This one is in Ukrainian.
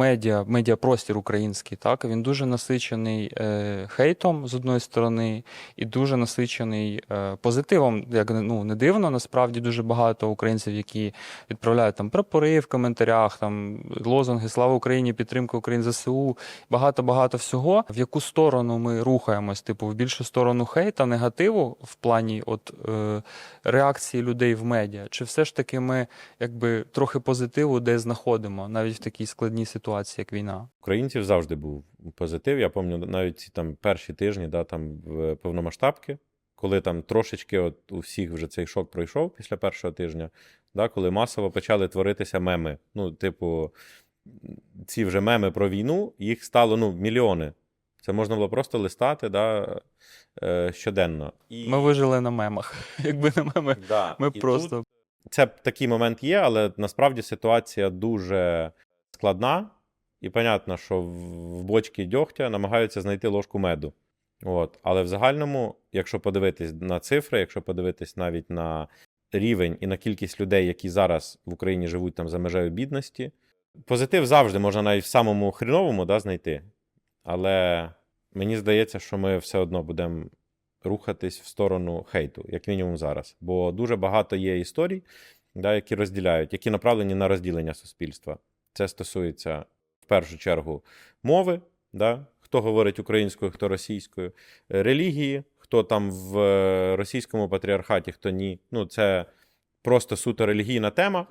медіа, медіапростір український, так він дуже насичений е, хейтом з одної сторони, і дуже насичений е, позитивом. Як ну не дивно, насправді дуже багато українців, які відправляють там прапори в коментарях, там лозунги Слава Україні, підтримка України ЗСУ, багато багато всього. В яку сторону ми рухаємось? Типу, в більшу сторону хейта, негативу в плані от е, реакції людей в медіа, чи все ж таки ми якби трохи позитиву де знаходимо, навіть в такій складній ситуації, як війна? Українців завжди був позитив. Я пам'ятаю навіть ці там перші тижні, да, там в повномасштабки, коли там трошечки от у всіх вже цей шок пройшов після першого тижня, да, коли масово почали творитися меми. Ну, типу, ці вже меми про війну, їх стало ну, мільйони. Це можна було просто листати да, е, щоденно. І... Ми вижили на мемах. Якби не меми, да. ми і просто Тут це такий момент є, але насправді ситуація дуже складна, і понятно, що в бочці дьогтя намагаються знайти ложку меду. От. Але в загальному, якщо подивитись на цифри, якщо подивитись навіть на рівень і на кількість людей, які зараз в Україні живуть там за межею бідності, позитив завжди можна навіть в самому хріновому да, знайти. Але мені здається, що ми все одно будемо рухатись в сторону хейту, як мінімум зараз. Бо дуже багато є історій, да, які розділяють, які направлені на розділення суспільства. Це стосується першу чергу мови, да, хто говорить українською, хто російською, е, релігії, хто там в е, російському патріархаті, хто ні. Ну, це просто суто релігійна тема.